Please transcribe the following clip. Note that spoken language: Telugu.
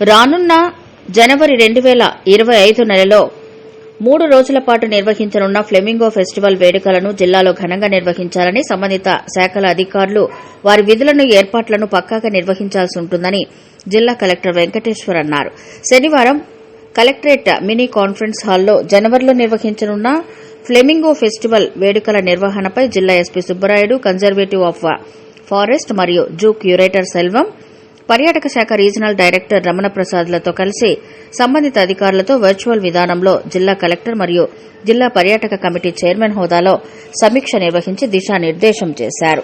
రానున్న జనవరి రెండు వేల ఇరవై ఐదు నెలలో మూడు రోజుల పాటు నిర్వహించనున్న ఫ్లెమింగో ఫెస్టివల్ వేడుకలను జిల్లాలో ఘనంగా నిర్వహించాలని సంబంధిత శాఖల అధికారులు వారి విధులను ఏర్పాట్లను పక్కాగా నిర్వహించాల్సి ఉంటుందని జిల్లా కలెక్టర్ వెంకటేశ్వర్ అన్నారు. శనివారం కలెక్టరేట్ మినీ కాన్ఫరెన్స్ హాల్లో జనవరిలో నిర్వహించనున్న ఫ్లెమింగో ఫెస్టివల్ వేడుకల నిర్వహణపై జిల్లా SP Subbarayudu conservative of forest మరియు జూ క్యూరేటర్ సెల్వం పర్యాటక శాఖ రీజనల్ డైరెక్టర్ రమణ ప్రసాద్లతో కలిసి సంబంధిత అధికారులతో వర్చువల్ విధానంలో జిల్లా కలెక్టర్ మరియు జిల్లా పర్యాటక కమిటీ చైర్మన్ హోదాలో సమీక్ష నిర్వహించి దిశానిర్దేశం చేశారు.